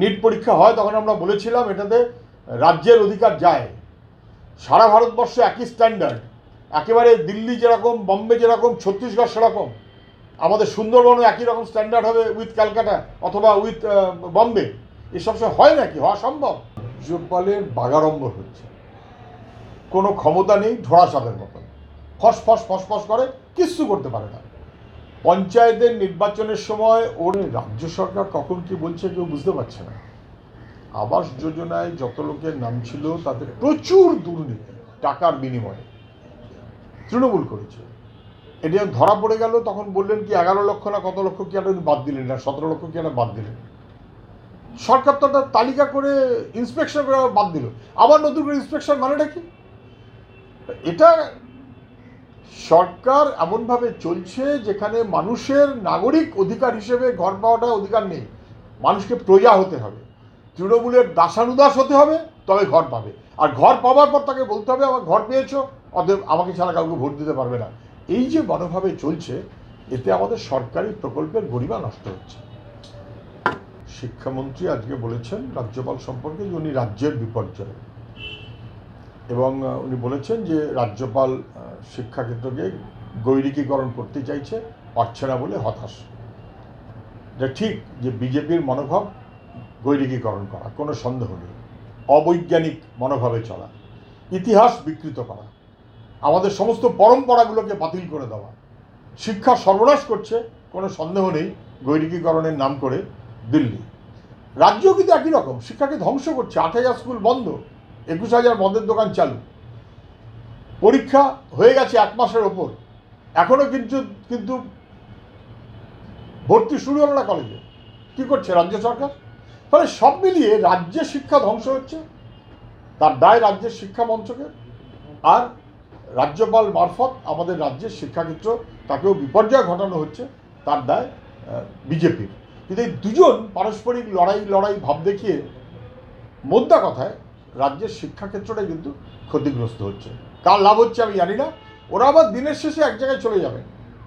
NEET পরীক্ষা হয়, তখন আমরা বলেছিলাম এটাতে রাজ্যের অধিকার যায়। সারা ভারতবর্ষে একই স্ট্যান্ডার্ড একেবারে দিল্লি যেরকম, বম্বে যেরকম, ছত্তিশগড় সেরকম। আমাদের সুন্দরবনও একই রকম স্ট্যান্ডার্ড হবে উইথ ক্যালকাটা অথবা উইথ বম্বে। এসব সব হয় নাকি? হওয়া সম্ভব? রাজ্যপালের বাগাড়ম্বর হচ্ছে। কোনো ক্ষমতা নেই ঢোড়া সাপের মতন। ফস ফস ফস ফস করে, কিচ্ছু করতে পারে না। পঞ্চায়েতের নির্বাচনের সময় ওর রাজ্য সরকার কখন কি বলছে কেউ বুঝতে পারছে না। আবাস যোজনায় যত লোকের নাম ছিল তাতে প্রচুর দুর্নীতি, টাকার বিনিময়ে। তৃণমূল করেছে। এটা যখন ধরা পড়ে গেল, তখন বললেন কি, এগারো লক্ষ না কত লক্ষ কি একটা বাদ দিলেন, না সতেরো লক্ষ কি একটা বাদ দিলেন। সরকার তো একটা তালিকা করে ইন্সপেকশন করে বাদ দিল। আবার নতুন করে ইন্সপেকশন মানেটা কি? এটা সরকার এমনভাবে চলছে যেখানে মানুষের নাগরিক অধিকার হিসেবে ঘর পাওয়াটা অধিকার নেই। মানুষকে প্রজা হতে হবে। তৃণমূলের দাসানুদাস হতে হবে, তবে ঘর পাবে। আর ঘর পাওয়ার পর তাকে বলতে হবে, আমার ঘর পেয়েছ, অতএব আমাকে ছাড়া কাউকে ভোট দিতে পারবে না। এই যে মনোভাবে চলছে, এতে আমাদের সরকারি প্রকল্পের গরিমা নষ্ট হচ্ছে। শিক্ষামন্ত্রী আজকে বলেছেন, রাজ্যপাল সম্পর্কে যে উনি রাজ্যের বিপর্যয়। এবং উনি বলেছেন যে রাজ্যপাল শিক্ষাক্ষেত্রকে গৈরিকীকরণ করতে চাইছে, পারছে না বলে হতাশ। এটা ঠিক যে বিজেপির মনোভাব গৈরিকীকরণ করা, কোনো সন্দেহ নেই। অবৈজ্ঞানিক মনোভাবে চলা, ইতিহাস বিকৃত করা, আমাদের সমস্ত পরম্পরাগুলোকে বাতিল করে দেওয়া, শিক্ষা সর্বনাশ করছে, কোনো সন্দেহ নেই গৈরিকীকরণের নাম করে দিল্লি। রাজ্য কিন্তু একই রকম, শিক্ষাকে ধ্বংস করছে আট হাজার স্কুল বন্ধ, একুশ হাজার মদের দোকান চালু। পরীক্ষা হয়ে গেছে এক মাসের ওপর। এখনও কিন্তু কিন্তু ভর্তি শুরু হলো না কলেজে। কি করছে রাজ্য সরকার? ফলে সব মিলিয়ে রাজ্যের শিক্ষা ধ্বংস হচ্ছে, তার দায় রাজ্যের শিক্ষা মন্ত্রকের। আর রাজ্যপাল মারফত আমাদের রাজ্যের শিক্ষাক্ষেত্র তাকেও বিপর্যয় ঘটানো হচ্ছে, তার দায় বিজেপির। কিন্তু এই দুজন পারস্পরিক লড়াই লড়াই ভাব দেখিয়ে মোদ্দা কথায় রাজ্যের শিক্ষাক্ষেত্রটাই কিন্তু ক্ষতিগ্রস্ত হচ্ছে। কার লাভ হচ্ছে আমি জানি না। ওরা আবার দিনের শেষে এক জায়গায় চলে যাবে।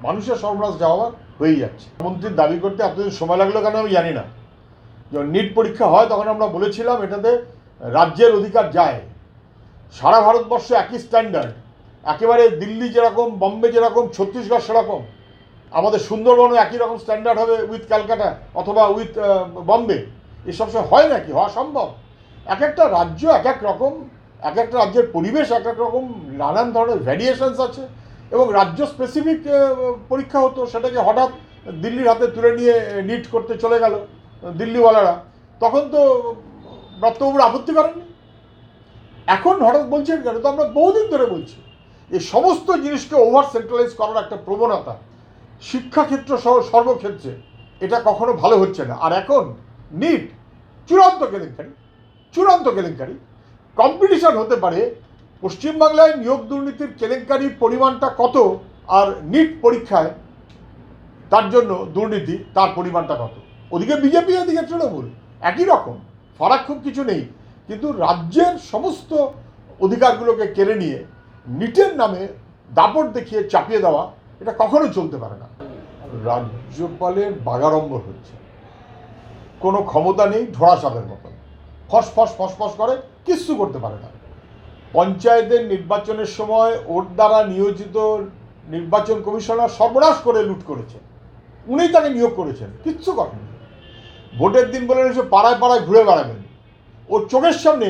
মানুষের সর্বনাশ যাওয়া হয়েই যাচ্ছে। মন্ত্রীর দাবি করতে এতদিন সময় লাগল কেন আমি জানি না। যখন নিট পরীক্ষা হয় তখন আমরা বলেছিলাম এটাতে রাজ্যের অধিকার যায়। সারা ভারতবর্ষে একই স্ট্যান্ডার্ড একেবারে দিল্লি যেরকম, বম্বে যেরকম, ছত্তিশগড় সেরকম। আমাদের সুন্দরবনও একই রকম স্ট্যান্ডার্ড হবে উইথ ক্যালকাটা অথবা উইথ বম্বে। এসব সব হয় নাকি? হওয়া সম্ভব। এক একটা রাজ্য এক এক রকম এক একটা রাজ্যের পরিবেশ এক এক রকম, নানান ধরনের ভ্যারিয়েশনস আছে এবং রাজ্য স্পেসিফিক পরীক্ষা হতো, সেটাকে হঠাৎ দিল্লির হাতে তুলে নিয়ে নিট করতে চলে গেল দিল্লিওয়ালারা। তখন তো ব্রতবাবুর আপত্তি করেননি। এখন হঠাৎ বলছেন কেন তো আমরা বহুদিন ধরে বলছি এই সমস্ত জিনিসকে ওভার সেন্ট্রালাইজ করার একটা প্রবণতা শিক্ষাক্ষেত্র সহ সর্বক্ষেত্রে এটা কখনো ভালো হচ্ছে না। আর এখন নিট চূড়ান্ত কেলেঙ্কারি চূড়ান্ত কেলেঙ্কারি। কম্পিটিশন হতে পারে পশ্চিমবাংলায় নিয়োগ দুর্নীতির কেলেঙ্কারির পরিমাণটা কত আর নিট পরীক্ষায় তার জন্য দুর্নীতি তার পরিমাণটা কত? ওদিকে বিজেপি ওদিকে তৃণমূল, একই রকম, ফারাক খুব কিছু নেই। কিন্তু রাজ্যের সমস্ত অধিকারগুলোকে কেড়ে নিয়ে নিটের নামে দাপট দেখিয়ে চাপিয়ে দেওয়া, এটা কখনো চলতে পারে না। রাজ্যপালের বাগাড়ম্বর হচ্ছে। কোনো ক্ষমতা নেই ঢোড়া সাপের মতন। ফস ফস ফস ফস করে কিচ্ছু করতে পারে না। পঞ্চায়েতের নির্বাচনের সময় ওর দ্বারা নিয়োজিত নির্বাচন কমিশনার সর্বনাশ করে লুট করেছে। উনিই তাকে নিয়োগ করেছেন, কিচ্ছু করেননি। ভোটের দিন বলে এসে পাড়ায় পাড়ায় ঘুরে বেড়াবেন। ওর চোখের সামনে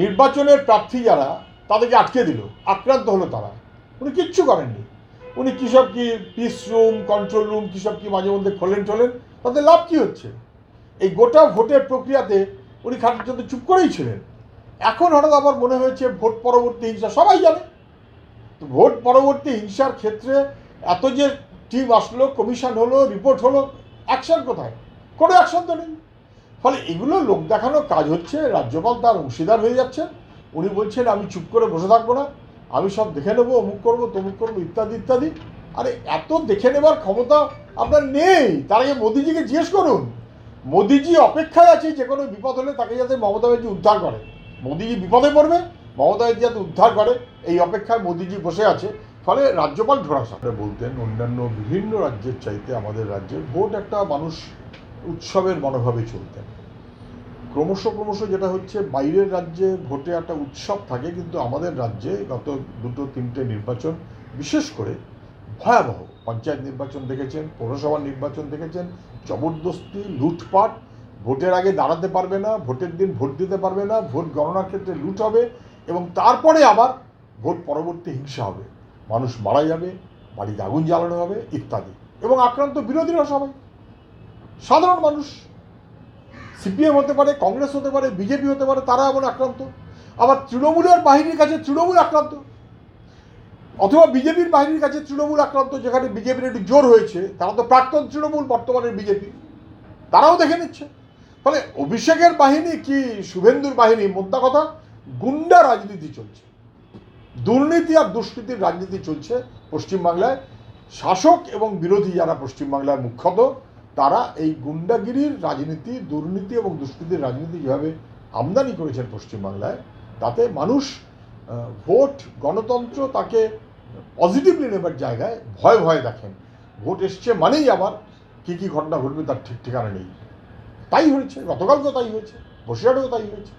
নির্বাচনের প্রার্থী যারা, তাদেরকে আটকে দিল, আক্রান্ত হলো তারা। উনি কিচ্ছু করেননি। উনি কী সব কি পিস রুম কন্ট্রোল রুম কী সব কি মাঝে মধ্যে খোলেন টোলেন তাদের লাভ কী হচ্ছে? এই গোটা ভোটের প্রক্রিয়াতে উনি খাটের জন্য চুপ করেই ছিলেন। এখন হঠাৎ আবার মনে হয়েছে ভোট পরবর্তী হিংসা সবাই জানে। তো ভোট পরবর্তী হিংসার ক্ষেত্রে এত যে টিম আসলো কমিশন হলো রিপোর্ট হলো অ্যাকশন কোথায়? কোনো অ্যাকশন তো নেই। ফলে এগুলো লোক দেখানো কাজ হচ্ছে, রাজ্যপাল তার অংশীদার হয়ে যাচ্ছে। উনি বলছেন, আমি চুপ করে বসে থাকব না। আমি সব দেখে নেব, অমুক করব, তমুক করব, ইত্যাদি ইত্যাদি। আরে এত দেখে নেবার ক্ষমতা আপনার নেই। তার আগে মোদিজিকে জিজ্ঞেস করুন। মোদিজি অপেক্ষায় আছে, যে কোনো বিপদ হলে তাকে যাতে মমতা ব্যানার্জি উদ্ধার করে। মোদিজি বিপদে পড়বে, মমতা ব্যানার্জি যাতে উদ্ধার করে, এই অপেক্ষায় মোদিজি বসে আছে। ফলে রাজ্যপাল ঢোড়াসা বলতেন, অন্যান্য বিভিন্ন রাজ্যের চাইতে আমাদের রাজ্যের ভোট একটা মানুষ উৎসবের মনোভাবে চলতেন। ক্রমশ ক্রমশ যেটা হচ্ছে, বাইরের রাজ্যে ভোটে একটা উৎসব থাকে, কিন্তু আমাদের রাজ্যে গত দুটো তিনটে নির্বাচন, বিশেষ করে ভয়াবহ পঞ্চায়েত নির্বাচন দেখেছেন, পৌরসভা নির্বাচন দেখেছেন, জবরদস্তি লুটপাট, ভোটের আগে দাঁড়াতে পারবে না, ভোটের দিন ভোট দিতে পারবে না, ভোট গণনার ক্ষেত্রে লুট হবে এবং তারপরে আবার ভোট পরবর্তী হিংসা হবে। মানুষ মারা যাবে বাড়িতে আগুন জ্বালানো হবে, ইত্যাদি। এবং আক্রান্ত বিরোধীরা সবাই। সাধারণ মানুষ। সিপিএম হতে পারে, কংগ্রেস হতে পারে, বিজেপি হতে পারে, তারা এমন আক্রান্ত। আবার তৃণমূলের বাহিনীর কাছে তৃণমূল আক্রান্ত। অথবা বিজেপির বাহিনীর কাছে তৃণমূল আক্রান্ত যেখানে বিজেপির একটু জোর হয়েছে, তারা তো প্রাক্তন তৃণমূল, বর্তমানের বিজেপি। তারাও দেখে নিচ্ছে। ফলে অভিষেকের বাহিনী কি শুভেন্দুর বাহিনী? মোদ্দা কথা, গুন্ডা রাজনীতি চলছে। দুর্নীতি আর দুষ্কৃতির রাজনীতি চলছে পশ্চিমবাংলায়। শাসক এবং বিরোধী যারা পশ্চিমবাংলার মুখ্যত, তারা এই গুন্ডাগিরির রাজনীতি, দুর্নীতি এবং দুষ্কৃতির রাজনীতি যেভাবে আমদানি করেছেন পশ্চিমবাংলায়, তাতে মানুষ ভোট, গণতন্ত্র তাকে পজিটিভলি নেবার জায়গায় ভয় ভয় দেখেন। ভোট এসছে মানেই আবার কী কী ঘটনা ঘটবে তার ঠিক ঠিকানা নেই। তাই হয়েছে, গতকালকেও তাই হয়েছে, বসিরহাটেও তাই হয়েছে।